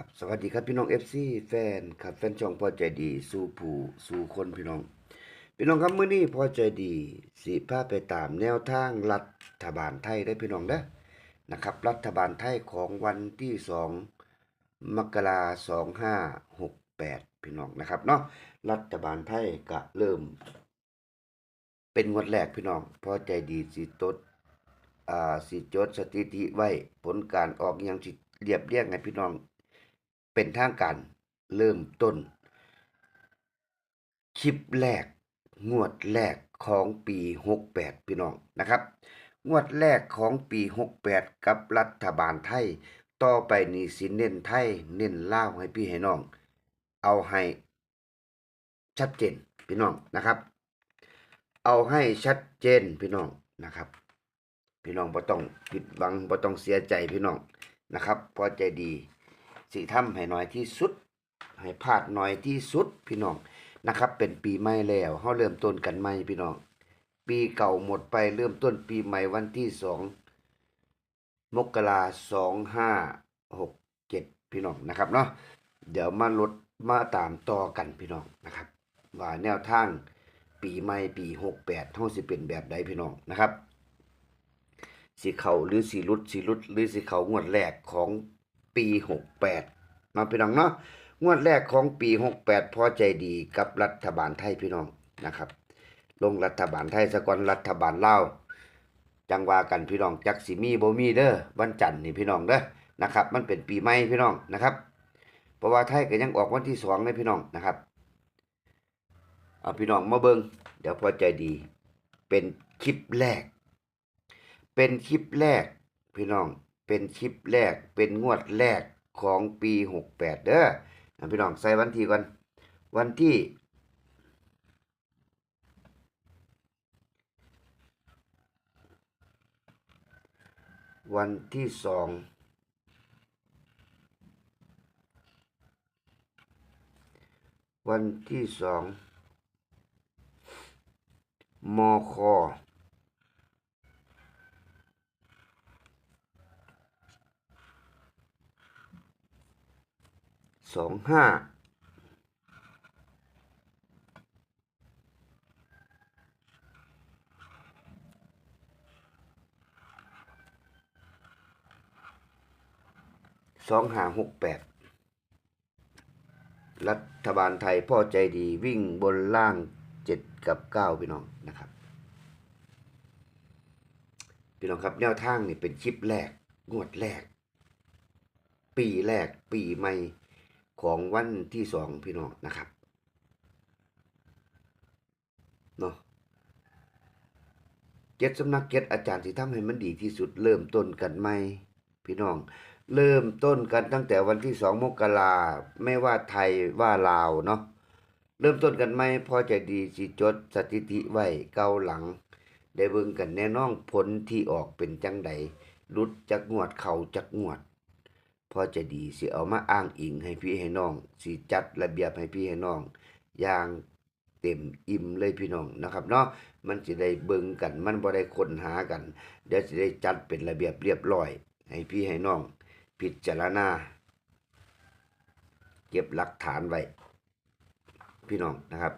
ครับสวัสดีครับพี่น้อง FC แฟนครับแฟนช่องพอใจดี สู่ผู้สู่คนพี่น้อง พี่น้องครับมื้อนี้พอใจดีสิพาไปตามแนวทางรัฐบาลไทยได้พี่น้องเด้อนะครับ รัฐบาลไทยของวันที่2มกราคม2568พี่น้องนะครับเนาะรัฐบาลไทยก็เริ่ม เป็นงวดแรกพี่น้องพอใจดีสิตดอ่าสิจดสถิติไว้ผลการออกยังสิเรียบเรียงให้พี่น้อง เป็นทางการเริ่มต้น คลิปแรก งวดแรกของปี 68 พี่น้องนะครับ งวดแรกของปี 68 กับรัฐบาลไทย ต่อไปนี้สิเน้นไทย เน้นล่าวให้พี่ให้น้อง เอาให้ชัดเจนพี่น้องนะครับ เอาให้ชัดเจนพี่น้องนะครับ พี่น้องบ่ต้องผิดหวังบ่ต้องเสียใจพี่น้องนะครับพอใจดี สิทำให้น้อยที่สุด ให้พลาดน้อยที่สุดพี่น้องนะครับ เป็นปีใหม่แล้วเฮาเริ่มต้นกันใหม่พี่น้อง ปีเก่าหมดไปเริ่มต้นปีใหม่วันที่สองมกราสองห้าหกเจ็ดพี่น้องนะครับเนาะเดี๋ยวมาลดมาตามต่อกันพี่น้องนะครับ ว่าแนวทางปีใหม่ปีหกแปดเฮาสิเป็นแบบใดพี่น้องนะครับสีเขาหรือสีรุดสีรุดหรือสีเขางวดแรกของ ปีหกแปดมาพี่น้องเนาะงวดแรกของปีหกแปดพอใจดีกับรัฐบาลไทยพี่น้องนะครับ ลงรัฐบาลไทยสกอนรัฐบาลลาวจังว่ากันพี่น้องจักสิมีโบมีเด้อวันจันทร์นี่พี่น้องเด้อนะครับ มันเป็นปีใหม่พี่น้องนะครับ เพราะว่าไทยก็ยังออกวันที่สองเลยพี่น้องนะครับเอาพี่น้องมาเบิ้งเดี๋ยวพอใจดี เป็นคลิปแรก เป็นคลิปแรกพี่น้อง เป็นคลิปแรกเป็นงวดแรกของปีหกแปดเด้ออะพี่น้องใส่วันที่ก่อนวันที่วันที่สองวันที่สองมค สองห้าสองห้าหกแปดรัฐบาลไทยพ่อใจดีวิ่งบนล่างเจ็ดกับเก้าพี่น้องนะครับ พี่น้องครับแนวทางนี่เป็นคลิปแรกงวดแรก ปีแรกปีใหม่ ของวันที่สองพี่น้องนะครับเนาะเจ็ดสำนักเจ็ดอาจารย์ที่ทำให้มันดีที่สุดเริ่มต้นกันใหมพี่น้อง เริ่มต้นกันตั้งแต่วันที่สองมกราไม่ว่าไทยว่าลาวเนาะเริ่มต้นกันใหมพอใจดีสิจดสถิติไว้เกาหลัง ได้เบิ่งกันแน่นอนผลที่ออกเป็นจังใดรุดจากงวดเข่าจากงวด พอจะดีสิเอามาอ้างอิงให้พี่ให้น้องสิจัดระเบียบให้พี่ให้น้องอย่างเต็มอิ่มเลยพี่น้องนะครับเนาะมันสิได้เบิ่งกัน มันบ่ได้ค้นหากัน เดี๋ยวสิได้จัดเป็นระเบียบเรียบร้อย ให้พี่ให้น้อง พิจารณาเก็บหลักฐานไว้ พี่น้องนะครับ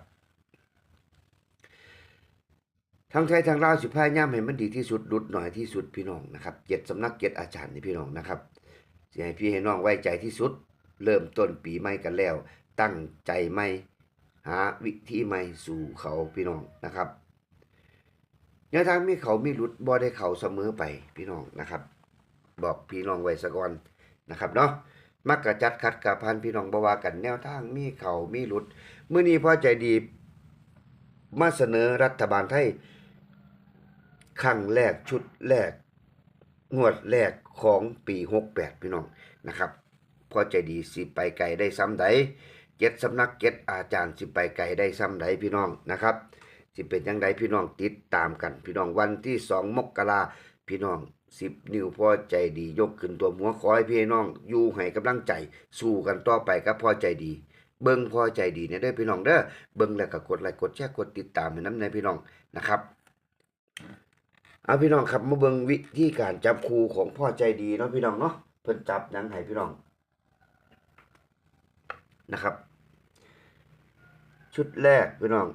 ทั้งไทยทั้งลาวสิพยายามให้มันดีที่สุดดุดหน่อยที่สุดพี่น้องนะครับเจ็ดสำนักเจ็ดอาจารย์นี่พี่น้องนะครับ สิให้พี่ให้น้องไว้ใจที่สุด เริ่มต้นปีใหม่กันแล้ว ตั้งใจใหม่หาวิธีใหม่สู่เขาพี่น้องนะครับแนวทางมีเขามีหลุดบ่ได้เขาเสมอไปพี่น้องนะครับ บอกพี่น้องไว้สะก่อนนะครับเนาะมักกะจัดคัดกับพันพี่น้องบ่ว่ากันแนวทางมีเขามีหลุดเมื้อนี้พ่อใจดีมาเสนอรัฐบาลไทยครั้งแรกชุดแรก งวดแรกของปี68พี่น้องนะครับพอใจดีสิไปไกลได้ซ้ำใดเจ็ดสำนักเจ็ดอาจารย์สิไปไกลได้ซ้ำใดพี่น้องนะครับ สิเป็นยังไงพี่น้องติดตามกันพี่น้องวันที่สองมกราพี่น้องสิบนิ้วพ่อใจดียกขึ้นตัวหัวขอให้พี่น้องอยู่ให้กำลังใจ สู้กันต่อไปกับพ่อใจดี เบิ่งพ่อใจดีเนี่ยเด้อพี่น้องเด้อเบิ่งแล้วก็กดไลค์กดแชร์กดติดตามให้น้ำในพี่น้องนะครับ เอาพี่น้องครับมาเบิ่งวิธีการจับคู่ของพ่อใจดีเนาะพี่น้องเนาะเพิ่นจับยังให้พี่น้องนะครับ ชุดแรกพี่น้อง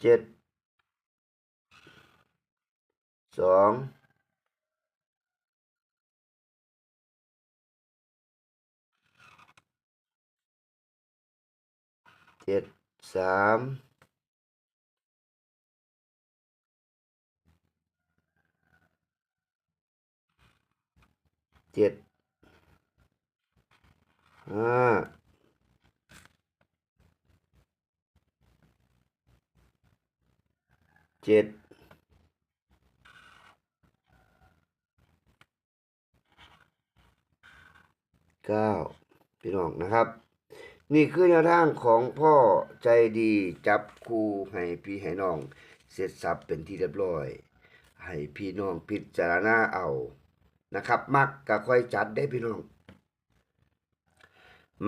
เจ็ดสองเจ็ดสาม เจ็ดห้าเจ็ดเก้าพี่น้องนะครับ นี่คือแนวทางของพ่อใจดีจับคู่ให้พี่ให้น้อง เสร็จสับเป็นที่เรียบร้อย ให้พี่น้องพิจารณาเอา นะครับ มักก็ค่อยจัดได้พี่น้อง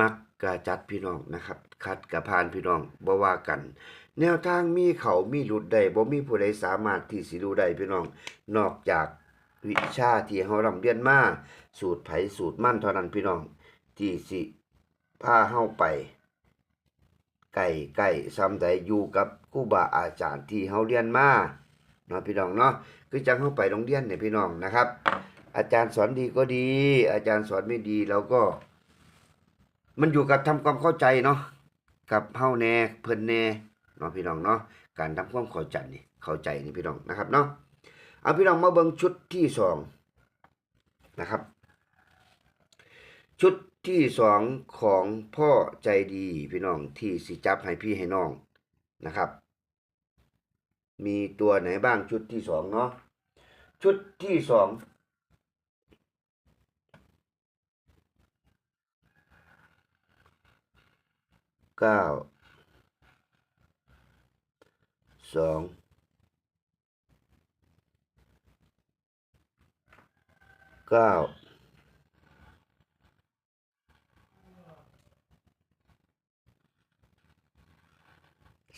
มักก็จัดพี่น้องนะครับ คัดกะพานพี่น้องบ่ว่ากัน แนวทางมีเขามีหลุดได้บ่มีผู้ใดสามารถที่สิรู้ได้พี่น้อง นอกจากวิชาที่เฮาร่ำเรียนมาสูตรไผสูตรมั่นเท่านั้นพี่น้อง ที่สิพาเฮาไปไก่ไก่ซ้ำใดอยู่กับครูบาอาจารย์ที่เฮาเรียนมาเนาะพี่น้องเนาะคือจังเฮาไปโรงเรียนเนี่ยพี่น้องนะครับ อาจารย์สอนดีก็ดี อาจารย์สอนไม่ดีเราก็ มันอยู่กับทำความเข้าใจเนาะกับเฮาแน่เพิ่นแน่เนาะพี่น้องเนาะการทำความเข้าใจนี่เข้าใจนี่พี่น้องนะครับเนาะเอาพี่น้องมาเบิ่งชุดที่สองนะครับ ชุดที่สองของพ่อใจดีพี่น้องที่สิจับให้พี่ให้น้องนะครับ มีตัวไหนบ้างชุดที่สองเนาะชุดที่สอง เก้าสองเก้า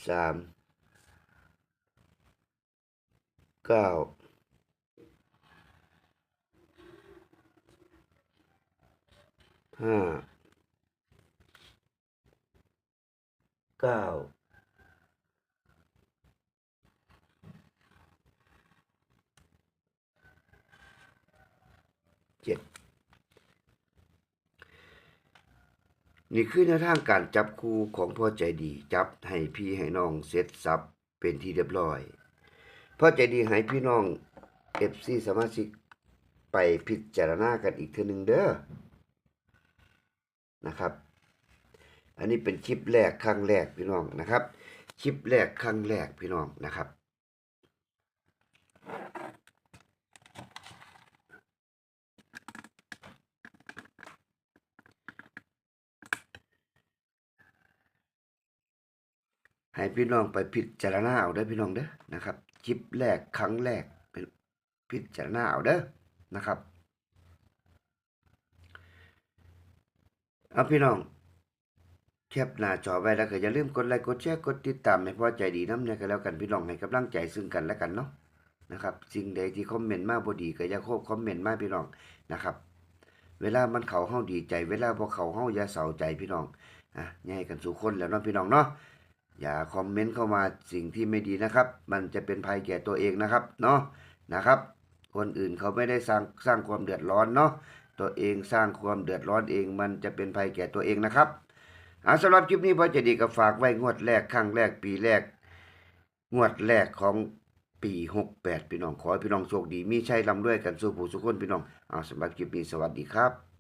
สามเก้าห้า เก้าเจ็ดนี่คือแนวทางการจับคู่ของพ่อใจดีจับให้พี่ให้น้องเสร็จสับเป็นที่เรียบร้อยพ่อใจดีให้พี่น้องเอฟซีสมาชิกไปพิจารณากันอีกเทีนึงเด้อนะครับ อันนี้เป็นคลิปแรกครั้งแรกพี่น้องนะครับ คลิปแรกครั้งแรกพี่น้องนะครับ ให้พี่น้องไปพิจารณาเอาเด้อพี่น้องเด้อนะครับ คลิปแรกครั้งแรกเป็นพิจารณาเอาเด้อนะครับเอาพี่น้อง แคปหน้าจอไว้แล้วก็อย่าลืมกดไลค์กดแชร์กดติดตามให้พอใจดีน้ำเนี่ยก็แล้วกันพี่น้องให้กำลังใจซึ่งกันและกันเนาะนะครับสิ่งใดที่คอมเมนต์มาบ่ดีก็อย่าโคบคอมเมนต์มาพี่น้องนะครับ เวลามันเขาเฮาดีใจ เวลาบ่เขาเฮาอย่าเศร้าใจพี่น้องอะอย่าให้กันสู่คนแล้วเนาะพี่น้องเนาะอย่าคอมเมนต์เข้ามาสิ่งที่ไม่ดีนะครับ มันจะเป็นภัยแก่ตัวเองนะครับเนาะนะครับ คนอื่นเขาไม่ได้สร้างสร้างความเดือดร้อนเนาะตัวเองสร้างความเดือดร้อนเอง มันจะเป็นภัยแก่ตัวเองนะครับ อาสำหรับคลิปนี้พ่อจะดีกับฝากไว้งวดแรกครั้งแรกปีแรก งวดแรกของปีหกแปดพี่น้องขอให้พี่น้องโชคดี มีชัยลำด้วยกันสู้ผู้สุขคนพี่น้องเอาสำหรับคลิปนี้สวัสดีครับ